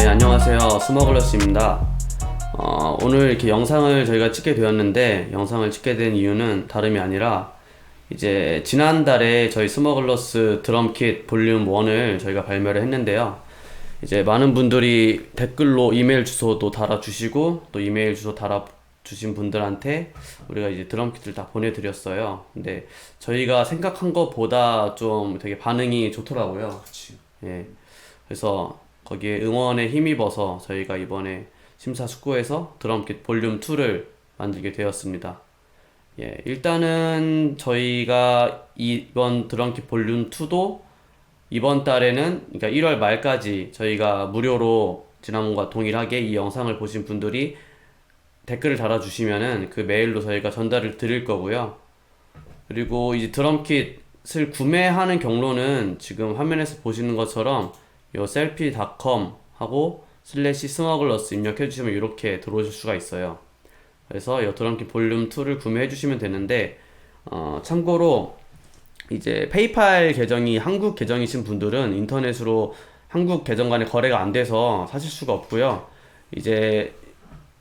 안녕하세요. 스머글러스입니다. 어, 오늘 이렇게 영상을 저희가 찍게 되었는데, 영상을 찍게 된 이유는 다름이 아니라, 이제 지난달에 저희 스머글러스 드럼킷 볼륨 1을 저희가 발매를 했는데요. 이제 많은 분들이 댓글로 이메일 주소도 달아주시고, 또 이메일 주소 달아 주신 분들한테 우리가 이제 드럼킷을 다 보내드렸어요. 근데 저희가 생각한 것보다 좀 되게 반응이 좋더라고요. 그렇지. 예. 그래서 거기에 응원에 힘입어서 저희가 이번에 심사숙고해서 드럼킷 볼륨 2를 만들게 되었습니다. 예, 일단은 저희가 이번 드럼킷 볼륨 2도 이번 달에는 그러니까 1월 말까지 저희가 무료로 지난번과 동일하게 이 영상을 보신 분들이 댓글을 달아주시면은 그 메일로 저희가 전달을 드릴 거고요. 그리고 이제 드럼킷을 구매하는 경로는 지금 화면에서 보시는 것처럼 요 셀피닷컴 하고 슬래시 스머글러스 입력해 주시면 이렇게 들어오실 수가 있어요. 그래서 요 드럼킷 볼륨 2를 구매해 주시면 되는데 어, 참고로 이제 페이팔 계정이 한국 계정이신 분들은 인터넷으로 한국 계정 간에 거래가 안 돼서 사실 수가 없고요. 이제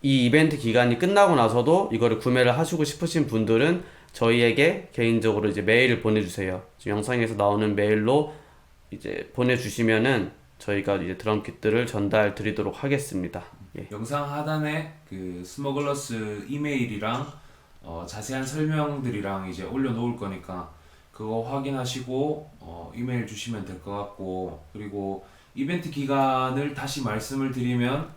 이 이벤트 기간이 끝나고 나서도 이거를 구매를 하시고 싶으신 분들은 저희에게 개인적으로 이제 메일을 보내주세요. 지금 영상에서 나오는 메일로 이제 보내주시면은 저희가 이제 드럼 킷들을 전달 드리도록 하겠습니다. 예. 영상 하단에 그 스머글러스 이메일이랑 어, 자세한 설명들이랑 이제 올려놓을 거니까 그거 확인하시고 어, 이메일 주시면 될 것 같고 그리고 이벤트 기간을 다시 말씀을 드리면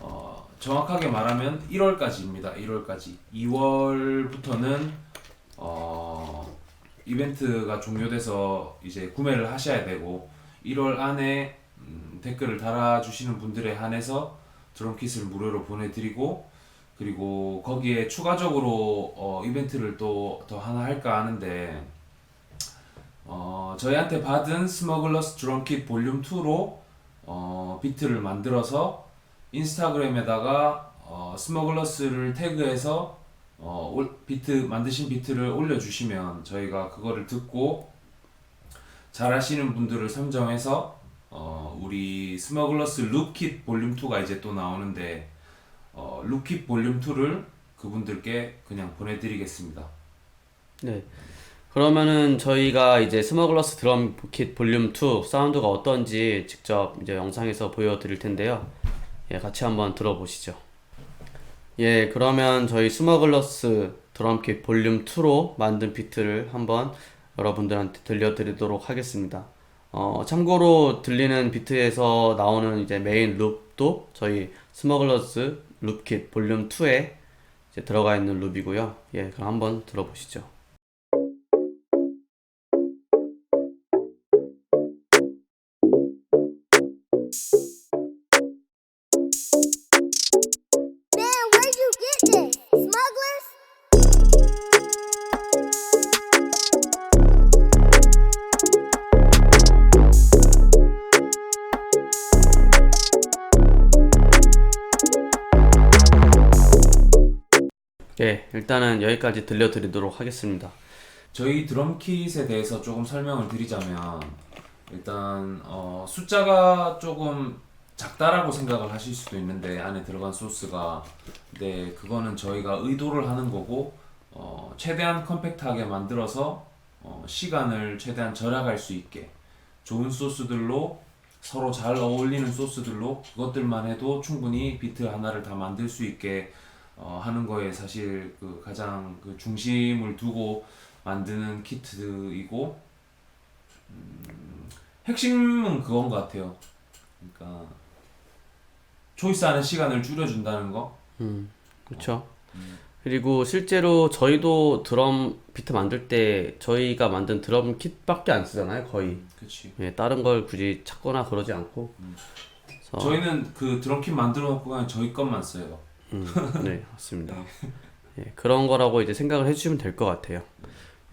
어, 정확하게 말하면 1월까지입니다. 1월까지. 2월부터는 어, 이벤트가 종료돼서 이제 구매를 하셔야 되고 1월 안에 음, 댓글을 달아주시는 분들에 한해서 드럼킷을 무료로 보내드리고 그리고 거기에 추가적으로 어, 이벤트를 또 더 하나 할까 하는데 어, 저희한테 받은 스머글러스 드럼킷 볼륨 2로 어, 비트를 만들어서 인스타그램에다가 어, 스머글러스를 태그해서 어, 올- 비트 만드신 비트를 올려주시면 저희가 그거를 듣고 잘하시는 분들을 선정해서 어, 우리 스머글러스 룹킷 볼륨 2가 이제 또 나오는데 어, 룹킷 볼륨 2를 그분들께 그냥 보내드리겠습니다. 네. 그러면은 저희가 이제 스머글러스 드럼 킷 볼륨 2 사운드가 어떤지 직접 이제 영상에서 보여드릴 텐데요. 예, 같이 한번 들어보시죠. 예, 그러면 저희 스머글러스 드럼 킷 볼륨 2로 만든 비트를 한번 여러분들한테 들려드리도록 하겠습니다. 어, 참고로 들리는 비트에서 나오는 이제 메인 룹도 저희 스머글러스 룹킷 볼륨 2에 이제 들어가 있는 룹이고요. 예, 그럼 한번 들어보시죠. 예, 일단은 여기까지 들려드리도록 하겠습니다. 저희 드럼킷에 대해서 조금 설명을 드리자면 일단 어, 숫자가 조금 작다라고 생각을 하실 수도 있는데 안에 들어간 소스가 근데 그거는 저희가 의도를 하는 거고 어, 최대한 컴팩트하게 만들어서 어, 시간을 최대한 절약할 수 있게 좋은 소스들로 서로 잘 어울리는 소스들로 그것들만 해도 충분히 비트 하나를 다 만들 수 있게 어, 하는 거에 사실 그 가장 그 중심을 두고 만드는 키트이고 음, 핵심은 그건 것 같아요. 그러니까 초이스하는 시간을 줄여준다는 거. 음, 그렇죠. 그리고 실제로 저희도 드럼 비트 만들 때 저희가 만든 드럼 킷밖에 안 쓰잖아요, 거의. 그렇지. 예, 다른 걸 굳이 찾거나 그러지 않고. 그래서, 저희는 그 드럼 킷 만들어 놓고 그냥 저희 것만 써요. 음, 네, 맞습니다. 예, 그런 거라고 이제 생각을 해주시면 될 것 같아요.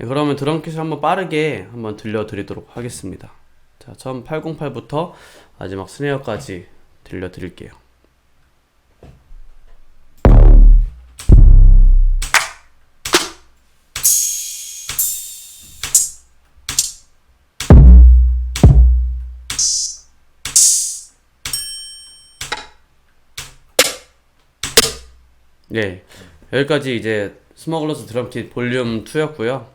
예, 그러면 드럼 킷을 한번 빠르게 한번 들려드리도록 하겠습니다. 자, 처음 808부터 마지막 스네어까지 들려드릴게요. 네, 여기까지 이제 스머글러스 드럼킷 볼륨 2였고요.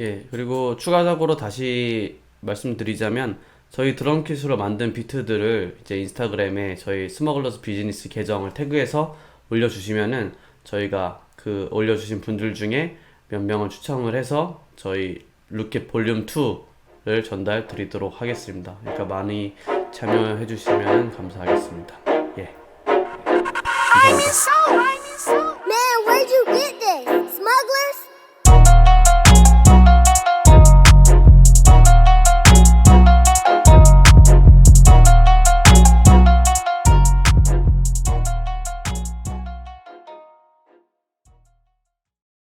예, 그리고 추가적으로 다시 말씀드리자면 저희 드럼킷으로 만든 비트들을 이제 인스타그램에 저희 스머글러스 비즈니스 계정을 태그해서 올려주시면은 저희가 그 올려주신 분들 중에 몇 명을 추첨을 해서 저희 루켓 볼륨 2를 전달 드리도록 하겠습니다. 그러니까 많이 참여해 주시면 감사하겠습니다. 예. I'm in soul. I'm in soul.